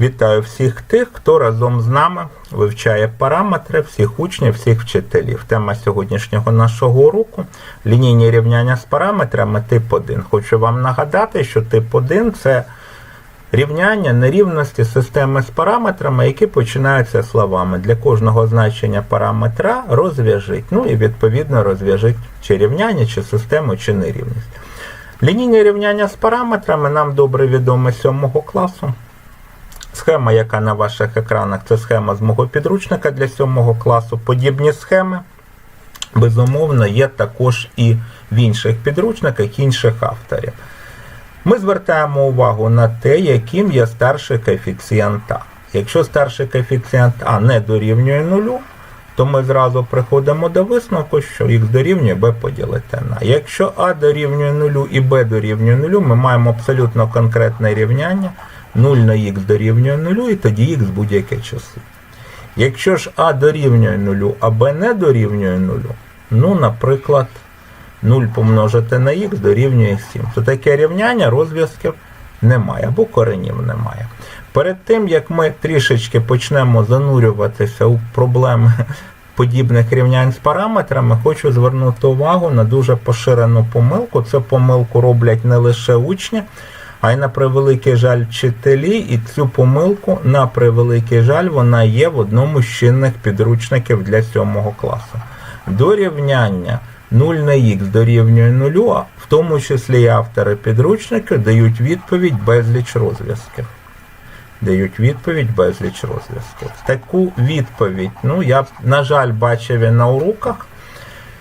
Вітаю всіх тих, хто разом з нами вивчає параметри всіх учнів, всіх вчителів. Тема сьогоднішнього нашого уроку лінійні рівняння з параметрами тип 1. Хочу вам нагадати, що тип 1 це рівняння нерівності системи з параметрами, які починаються словами. Для кожного значення параметра розв'яжіть. Ну і відповідно розв'яжіть чи рівняння, чи систему, чи нерівність. Лінійні рівняння з параметрами нам добре відомі з 7 класу. Схема, яка на ваших екранах, це схема з мого підручника для 7 класу. Подібні схеми, безумовно, є також і в інших підручниках інших авторів. Ми звертаємо увагу на те, яким є старший коефіцієнт А. Якщо старший коефіцієнт А не дорівнює нулю, то ми зразу приходимо до висновку, що х дорівнює b поділити на. Якщо А дорівнює нулю і b дорівнює нулю, ми маємо абсолютно конкретне рівняння. 0 на х дорівнює 0, і тоді х будь-яке число. Якщо ж А дорівнює 0, а Б не дорівнює 0, ну, наприклад, 0 помножити на х дорівнює 7, то таке рівняння розв'язків немає або коренів немає. Перед тим, як ми трішечки почнемо занурюватися у проблеми подібних рівнянь з параметрами, хочу звернути увагу на дуже поширену помилку. Це помилку роблять не лише учні, а й на превеликий жаль вчителі, і цю помилку, на превеликий жаль, вона є в одному з чинних підручників для 7 класу. До рівняння 0 на х дорівнює 0, а в тому числі і автори підручника дають відповідь безліч розв'язків. Дають відповідь безліч розв'язків. Таку відповідь, ну я, на жаль, бачив і на уроках.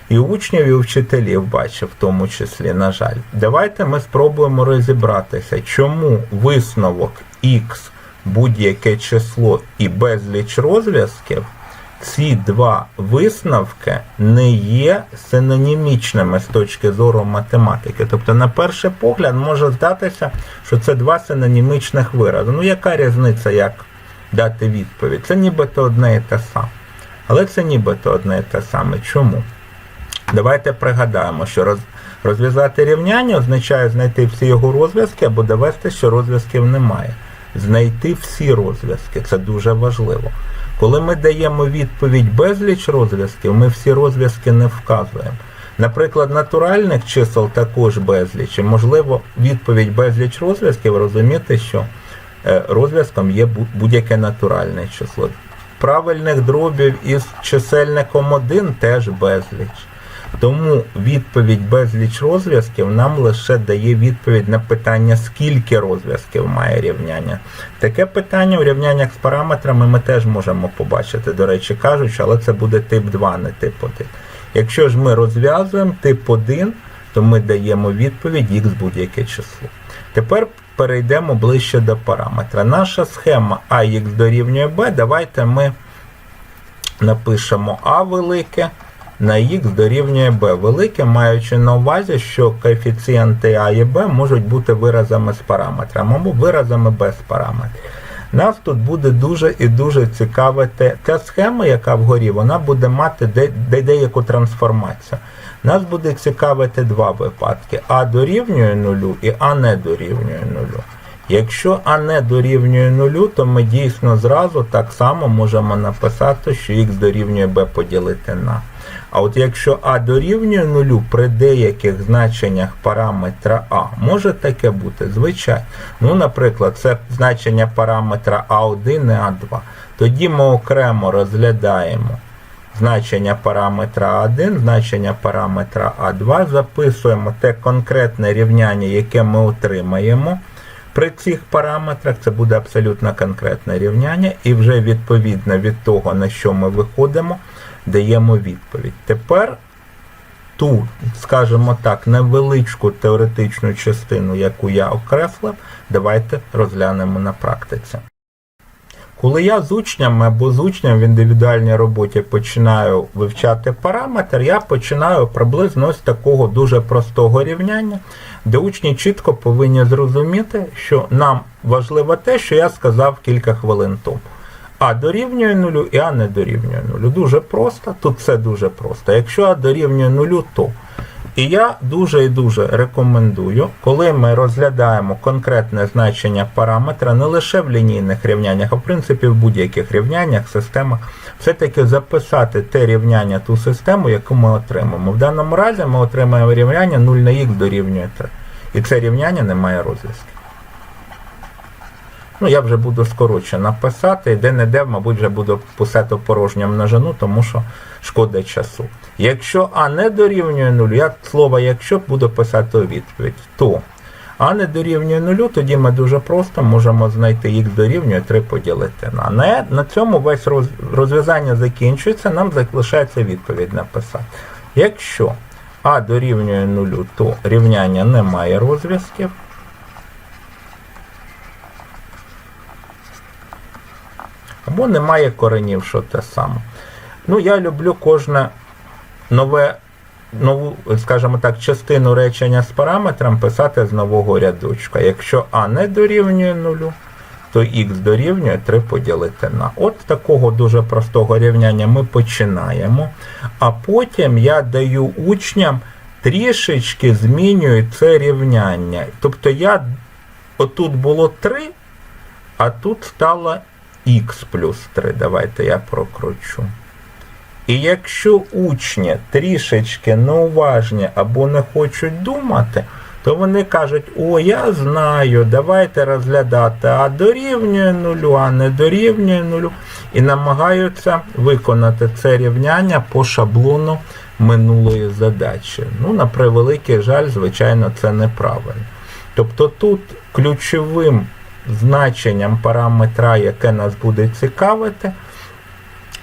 І учнів, і вчителів бачив, в тому числі, на жаль. Давайте ми спробуємо розібратися, чому висновок X будь-яке число і безліч розв'язків, ці два висновки не є синонімічними з точки зору математики. Тобто, на перший погляд, може здатися, що це два синонімічних вирази. Ну, яка різниця, як дати відповідь? Це нібито одне і те саме. Але це нібито одне і те саме. Чому? Давайте пригадаємо, що роз, розв'язати рівняння означає знайти всі його розв'язки або довести, що розв'язків немає. Знайти всі розв'язки це дуже важливо. Коли ми даємо відповідь безліч розв'язків, ми всі розв'язки не вказуємо. Наприклад, натуральних чисел також безліч. І, можливо, відповідь безліч розв'язків розуміти, що е, розв'язком є будь-яке натуральне число. Правильних дробів із чисельником 1 теж безліч. Тому відповідь безліч розв'язків нам лише дає відповідь на питання, скільки розв'язків має рівняння. Таке питання у рівняннях з параметрами ми теж можемо побачити, до речі, кажучи, але це буде тип 2, не тип 1. Якщо ж ми розв'язуємо тип 1, то ми даємо відповідь х будь-яке число. Тепер перейдемо ближче до параметра. Наша схема ax дорівнює b, давайте ми напишемо А велике на х дорівнює b велике, маючи на увазі, що коефіцієнти А і Б можуть бути виразами з параметрами або виразами без параметрів. Нас тут буде дуже і дуже цікавити та схема, яка вгорі, вона буде мати де, де деяку трансформацію. Нас буде цікавити два випадки: А дорівнює нулю і А не дорівнює нулю. Якщо А не дорівнює нулю, то ми дійсно зразу так само можемо написати, що х дорівнює b поділити на. А от якщо А дорівнює нулю при деяких значеннях параметра А, може таке бути, звичайно. Ну, наприклад, це значення параметра А1 і А2. Тоді ми окремо розглядаємо значення параметра А1, значення параметра А2, записуємо те конкретне рівняння, яке ми отримаємо. При цих параметрах це буде абсолютно конкретне рівняння, і вже відповідно від того, на що ми виходимо, даємо відповідь. Тепер ту, скажімо так, невеличку теоретичну частину, яку я окреслив, давайте розглянемо на практиці. Коли я з учнями або з учнем в індивідуальній роботі починаю вивчати параметр, я починаю приблизно з такого дуже простого рівняння, де учні чітко повинні зрозуміти, що нам важливо те, що я сказав кілька хвилин тому. А дорівнює нулю і А не дорівнює нулю. Дуже просто, тут все дуже просто. Якщо А дорівнює нулю, то І я дуже і дуже рекомендую, коли ми розглядаємо конкретне значення параметра не лише в лінійних рівняннях, а в принципі в будь-яких рівняннях, системах, все-таки записати те рівняння, ту систему, яку ми отримаємо. В даному разі ми отримаємо рівняння 0 на х дорівнює 3. І це рівняння не має розв'язків. Ну, я вже буду скорочено писати, де-не-де, мабуть, вже буду писати порожню множину, тому що шкода часу. Якщо А не дорівнює нулю, я слово якщо буду писати у відповідь, то А не дорівнює нулю, тоді ми дуже просто можемо знайти х дорівнює 3 поділити на. На, на цьому весь роз, розв'язання закінчується, нам залишається відповідь написати. Якщо А дорівнює нулю, то рівняння не має розв'язків. Або немає коренів, що те саме. Ну, я люблю кожне нове, нову, скажімо так, частину речення з параметром писати з нового рядочка. Якщо А не дорівнює нулю, то х дорівнює 3 поділити на. От такого дуже простого рівняння ми починаємо. А потім я даю учням трішечки змінюю це рівняння. Тобто я отут було 3, а тут стало х плюс 3. Давайте я прокручу. І якщо учні трішечки неуважні або не хочуть думати, то вони кажуть, о, я знаю, давайте розглядати А дорівнює нулю, а не дорівнює нулю. І намагаються виконати це рівняння по шаблону минулої задачі. Ну, на превеликий жаль, звичайно, це неправильно. Тобто тут ключовим значенням параметра, яке нас буде цікавити,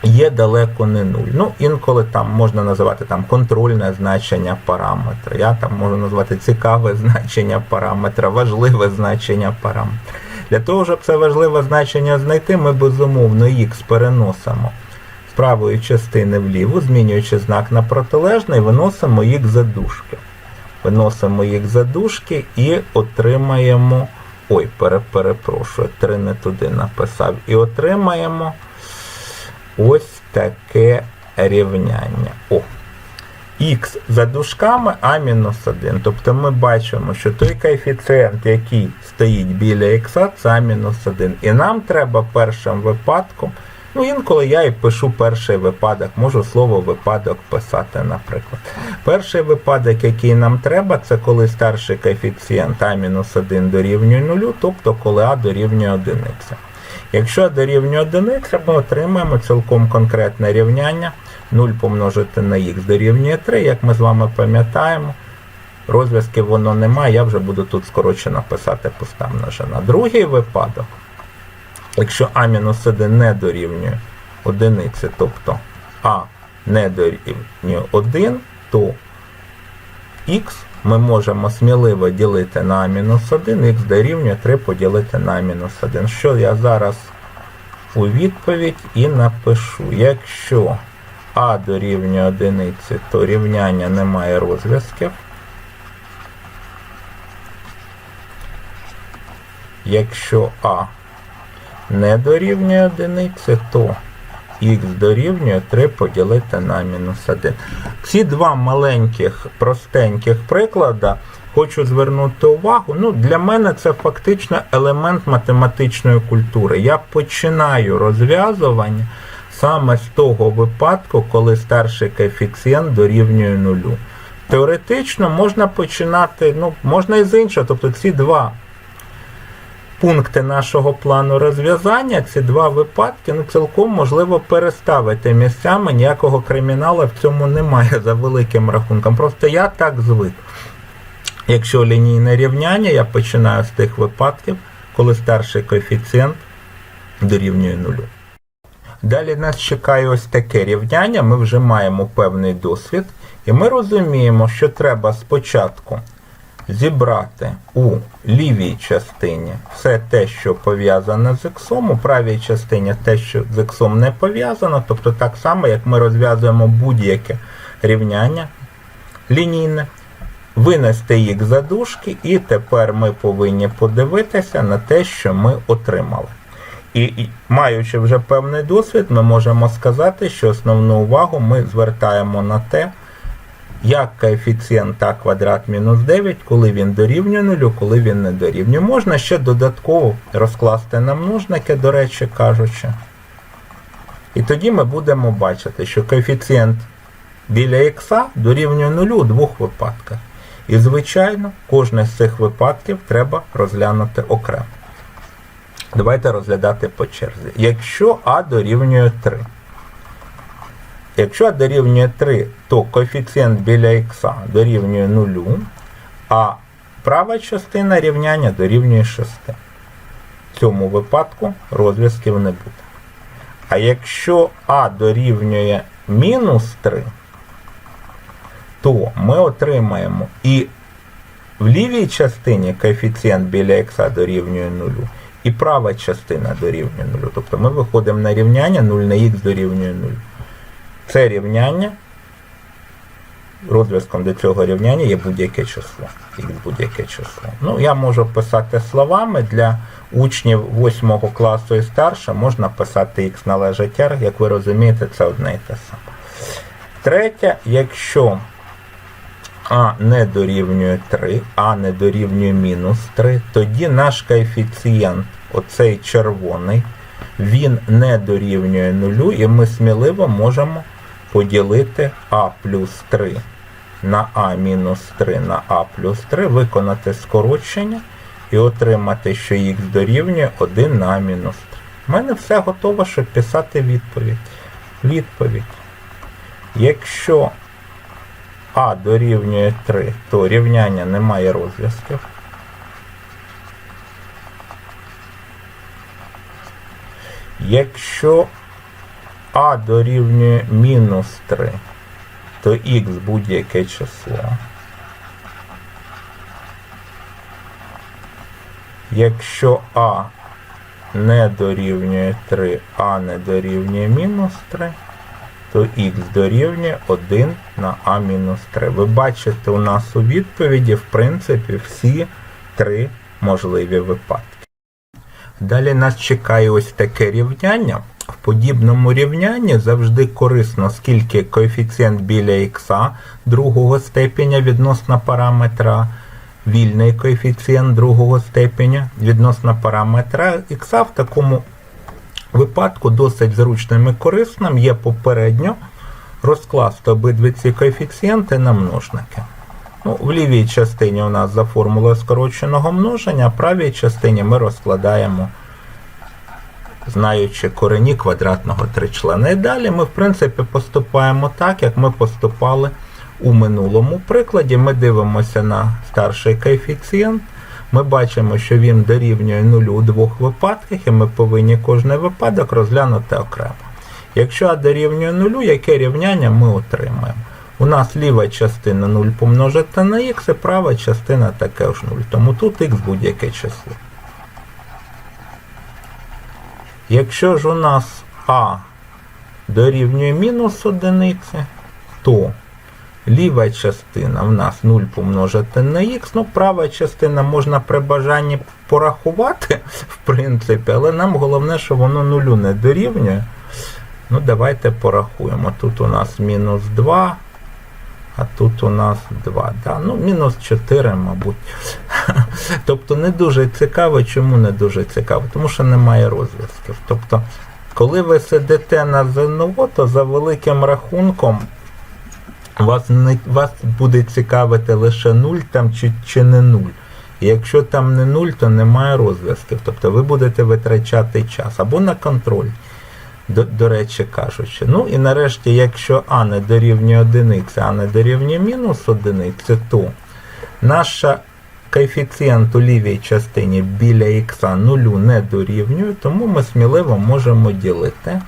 є далеко не нуль. Ну, інколи там можна називати там контрольне значення параметра. Я там можу назвати цікаве значення параметра, важливе значення параметра. Для того, щоб це важливе значення знайти, ми безумовно х переносимо з правої частини вліву, змінюючи знак на протилежний, виносимо х за дужки. Виносимо їх за дужки і отримаємо. Ой, пере, перепрошую, 3 не туди написав. І отримаємо ось таке рівняння. О. Х за дужками А-1. Тобто ми бачимо, що той коефіцієнт, який стоїть біля х, це А-1. І нам треба першим випадком. Ну, інколи я і пишу перший випадок, можу слово випадок писати, наприклад. Перший випадок, який нам треба, це коли старший коефіцієнт А-1 дорівнює 0, тобто коли А дорівнює 1. Якщо А дорівнює 1, ми отримаємо цілком конкретне рівняння 0 помножити на х дорівнює 3, як ми з вами пам'ятаємо. Розв'язків воно немає, я вже буду тут скорочено писати пуста множина. Другий випадок. Якщо А-1 не дорівнює одиниці, тобто А не дорівнює 1, то х ми можемо сміливо ділити на А-1, х дорівнює 3 поділити на А-1. Що я зараз у відповідь і напишу. Якщо А дорівнює одиниці, то рівняння не має розв'язків. Якщо А не дорівнює одиниці, то х дорівнює 3 поділити на мінус 1. Ці два маленьких простеньких приклади хочу звернути увагу. Ну, Для мене це фактично елемент математичної культури. Я починаю розв'язування саме з того випадку, коли старший коефіцієнт дорівнює нулю. Теоретично можна починати, ну, можна і з іншого, тобто ці два пункти нашого плану розв'язання, ці два випадки, ну цілком можливо переставити місцями. Ніякого криміналу в цьому немає за великим рахунком. Просто я так звик. Якщо лінійне рівняння, я починаю з тих випадків, коли старший коефіцієнт дорівнює нулю. Далі нас чекає ось таке рівняння, ми вже маємо певний досвід, і ми розуміємо, що треба спочатку зібрати у лівій частині все те, що пов'язане з іксом, у правій частині те, що з іксом не пов'язано, тобто так само, як ми розв'язуємо будь-яке рівняння лінійне, винести їх за дужки, і тепер ми повинні подивитися на те, що ми отримали. І, маючи вже певний досвід, ми можемо сказати, що основну увагу ми звертаємо на те, як коефіцієнт а квадрат мінус 9, коли він дорівнює нулю, коли він не дорівнює. Можна ще додатково розкласти на множники, до речі кажучи. І тоді ми будемо бачити, що коефіцієнт біля х дорівнює нулю у двох випадках. І, звичайно, кожне з цих випадків треба розглянути окремо. Давайте розглядати по черзі. Якщо а дорівнює 3. Якщо дорівнює 3, то коефіцієнт біля х дорівнює 0, а права частина рівняння дорівнює 6. В цьому випадку розв'язків не буде. А якщо а дорівнює мінус 3, то ми отримаємо і в лівій частині коефіцієнт біля х дорівнює 0, і права частина дорівнює 0. Тобто ми виходимо на рівняння 0 на х дорівнює 0. Це рівняння, розв'язком до цього рівняння є будь-яке число. Х будь-яке число. Ну, я можу писати словами для учнів 8 класу і старше, можна писати х належить r, як ви розумієте, це одне і те саме. Третє, якщо а не дорівнює 3, а не дорівнює мінус 3, тоді наш коефіцієнт, оцей червоний, він не дорівнює нулю, і ми сміливо можемо поділити а плюс 3 на а мінус 3 на а плюс 3, виконати скорочення і отримати, що х дорівнює 1 на мінус 3. У мене все готово, щоб писати відповідь. Відповідь. Якщо а дорівнює 3, то рівняння не має розв'язків. Якщо а дорівнює мінус 3, то х будь-яке число. Якщо а не дорівнює 3, а не дорівнює мінус 3, то х дорівнює 1 на а мінус 3. Ви бачите у нас у відповіді, в принципі, всі три можливі випадки. Далі нас чекає ось таке рівняння. Подібному рівнянні завжди корисно, скільки коефіцієнт біля х другого степеня відносно параметра, вільний коефіцієнт другого степеня відносно параметра х в такому випадку досить зручним і корисним є попередньо розкласти обидві ці коефіцієнти на множники. Ну, В лівій частині у нас за формулою скороченого множення, а в правій частині ми розкладаємо, знаючи корені квадратного тричлена. І далі ми, в принципі, поступаємо так, як ми поступали у минулому прикладі. Ми дивимося на старший коефіцієнт. Ми бачимо, що він дорівнює нулю у двох випадках, і ми повинні кожний випадок розглянути окремо. Якщо А дорівнює нулю, яке рівняння ми отримаємо? У нас ліва частина 0 помножити на х, і права частина таке ж 0. Тому тут х будь-яке число. Якщо ж у нас А дорівнює мінус одиниці, то ліва частина в нас 0 помножити на х, ну права частина можна при бажанні порахувати, в принципі, але нам головне, що воно нулю не дорівнює. Ну, давайте порахуємо. Тут у нас мінус 2, а тут у нас 2. Да? Ну, мінус 4, мабуть. Тобто не дуже цікаво. Чому не дуже цікаво? Тому що немає розв'язків. Тобто, коли ви сидите на ЗНО, то за великим рахунком вас не вас буде цікавити лише 0 там чи, чи не 0. І якщо там не 0, то немає розв'язків. Тобто ви будете витрачати час або на контроль до, до речі кажучи. Ну і нарешті, якщо А не дорівнює одиниці, а не дорівнює мінус одиниці, то наша коефіцієнт у лівій частині біля х нулю не дорівнює, тому ми сміливо можемо ділити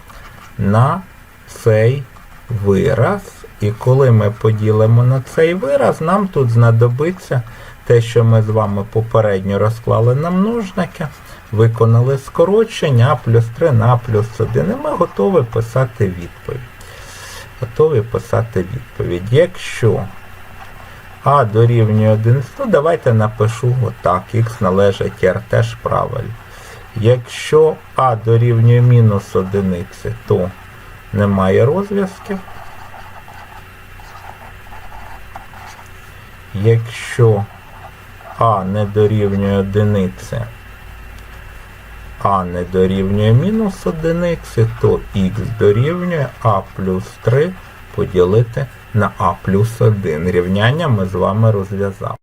на цей вираз. І коли ми поділимо на цей вираз, нам тут знадобиться те, що ми з вами попередньо розклали на множники виконали скорочення А плюс 3 на плюс 1. І ми готові писати відповідь. Готові писати відповідь. Якщо А дорівнює 1, ну давайте напишу отак, х належить R теж правильно. Якщо А дорівнює мінус 1, то немає розв'язків. якщо А не дорівнює одиниці, А не дорівнює мінус одиниці, то х дорівнює А плюс 3 поділити на А плюс 1. Рівняння ми з вами розв'язали.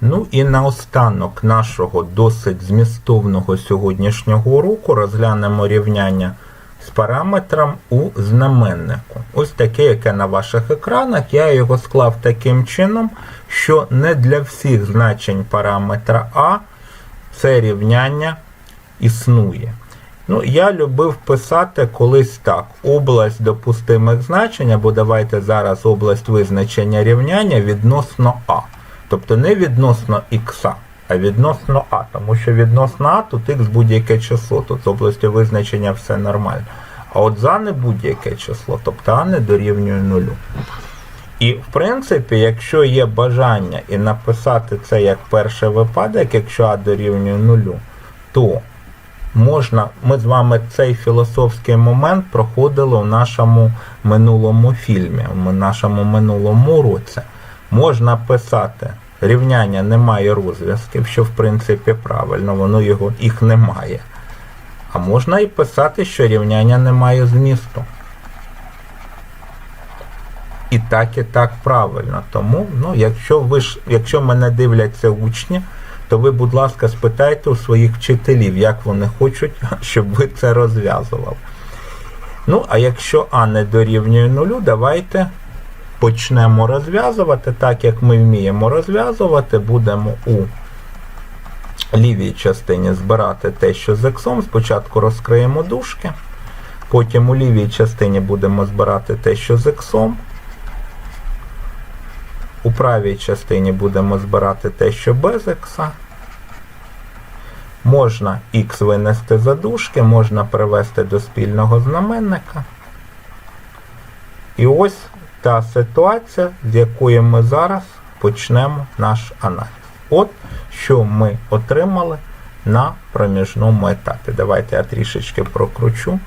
Ну і наостанок нашого досить змістовного сьогоднішнього уроку розглянемо рівняння з параметром у знаменнику. Ось таке, яке на ваших екранах. Я його склав таким чином, що не для всіх значень параметра А це рівняння існує. Ну, я любив писати колись так: область допустимих значень, або давайте зараз область визначення рівняння відносно А. Тобто не відносно х, а відносно А. Тому що відносно А тут х будь-яке число, тут з областю визначення все нормально. А от за не будь-яке число, тобто А не дорівнює нулю. І в принципі, якщо є бажання і написати це як перший випадок, якщо А дорівнює нулю, то можна, ми з вами цей філософський момент проходили у нашому минулому фільмі, у нашому минулому уроці. Можна писати рівняння немає розв'язків, що в принципі правильно, воно його їх немає. А можна і писати, що рівняння не має змісту. І так, і так правильно. Тому, ну, якщо ви ж, якщо мене дивляться учні, то ви, будь ласка, спитайте у своїх вчителів, як вони хочуть, щоб ви це розв'язували. Ну, а якщо А не дорівнює нулю, давайте почнемо розв'язувати. Так як ми вміємо розв'язувати, будемо у лівій частині збирати те, що з іксом. Спочатку розкриємо дужки, потім у лівій частині будемо збирати те, що з іксом. У правій частині будемо збирати те, що без х. Можна х винести за дужки, можна привести до спільного знаменника. І ось та ситуація, з якої ми зараз почнемо наш аналіз. От що ми отримали на проміжному етапі. Давайте я трішечки прокручу.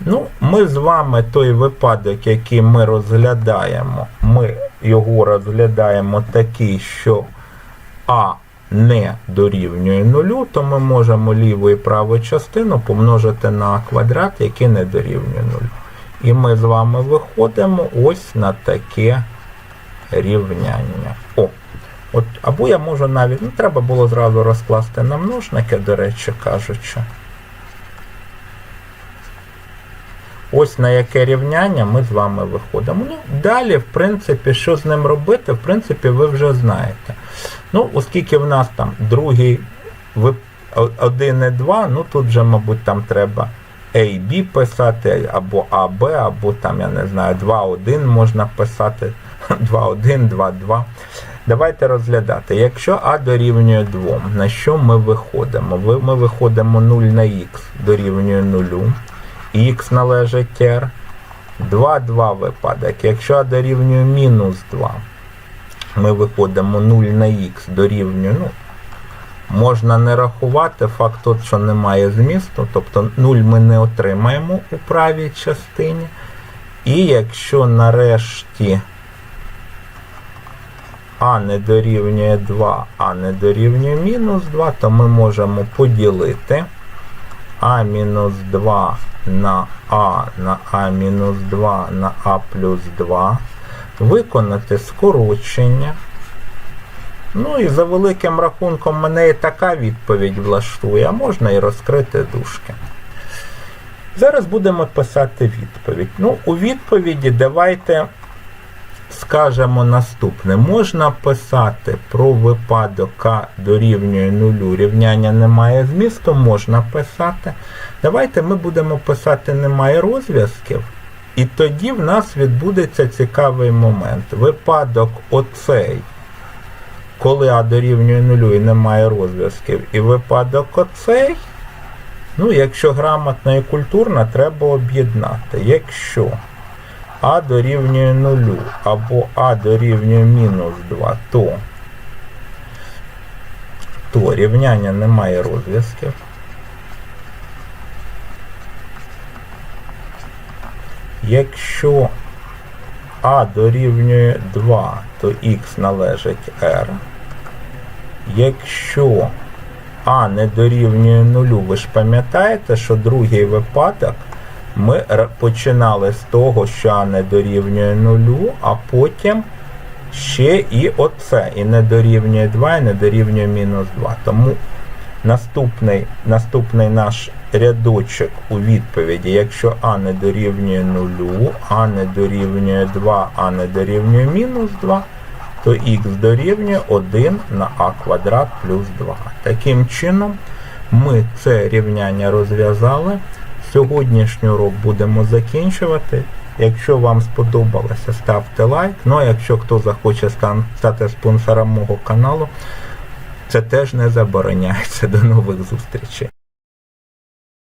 Ну, Ми з вами той випадок, який ми розглядаємо, ми його розглядаємо такий, що А не дорівнює нулю, то ми можемо ліву і праву частину помножити на А квадрат, який не дорівнює нулю. І ми з вами виходимо ось на таке рівняння. О, от, Або я можу навіть, ну треба було зразу розкласти на множники, до речі кажучи. Ось на яке рівняння ми з вами виходимо. Ну, Далі, в принципі, що з ним робити, в принципі, ви вже знаєте. Ну, Оскільки в нас там другий 1 і 2, ну тут вже, мабуть, там треба A, B писати, або AB, або там, я не знаю, 2-1 можна писати, 2-1, 2-2. Давайте розглядати. Якщо А дорівнює 2, на що ми виходимо? Ми виходимо 0 на х дорівнює 0 х належить r. 2, 2 випадок. Якщо А дорівнює мінус 2, ми виходимо 0 на х дорівнює, ну, можна не рахувати, факт тот, що немає змісту, тобто 0 ми не отримаємо у правій частині. І якщо нарешті А не дорівнює 2, а не дорівнює мінус 2, то ми можемо поділити А мінус 2 на А на А мінус 2 на А плюс 2, виконати скорочення. Ну і за великим рахунком мене і така відповідь влаштує, а можна і розкрити дужки. Зараз будемо писати відповідь. Ну, у відповіді давайте скажемо наступне. Можна писати про випадок К дорівнює нулю, рівняння немає змісту, можна писати. Давайте ми будемо писати немає розв'язків. І тоді в нас відбудеться цікавий момент. Випадок оцей, коли А дорівнює нулю і немає розв'язків, і випадок оцей, ну, якщо грамотно і культурно, треба об'єднати. Якщо А дорівнює нулю або А дорівнює мінус 2, то, то рівняння немає розв'язків. Якщо а дорівнює 2, то х належить r. Якщо а не дорівнює нулю, ви ж пам'ятаєте, що другий випадок ми починали з того, що а не дорівнює нулю, а потім ще і оце, і не дорівнює 2, і не дорівнює мінус 2. Тому наступний, наступний наш рядочок у відповіді, якщо а не дорівнює нулю, а не дорівнює 2, а не дорівнює мінус 2, то х дорівнює 1 на а квадрат плюс 2. Таким чином, ми це рівняння розв'язали. Сьогоднішній урок будемо закінчувати. Якщо вам сподобалося, ставте лайк. Ну а якщо хто захоче стати спонсором мого каналу, це теж не забороняється. До нових зустрічей.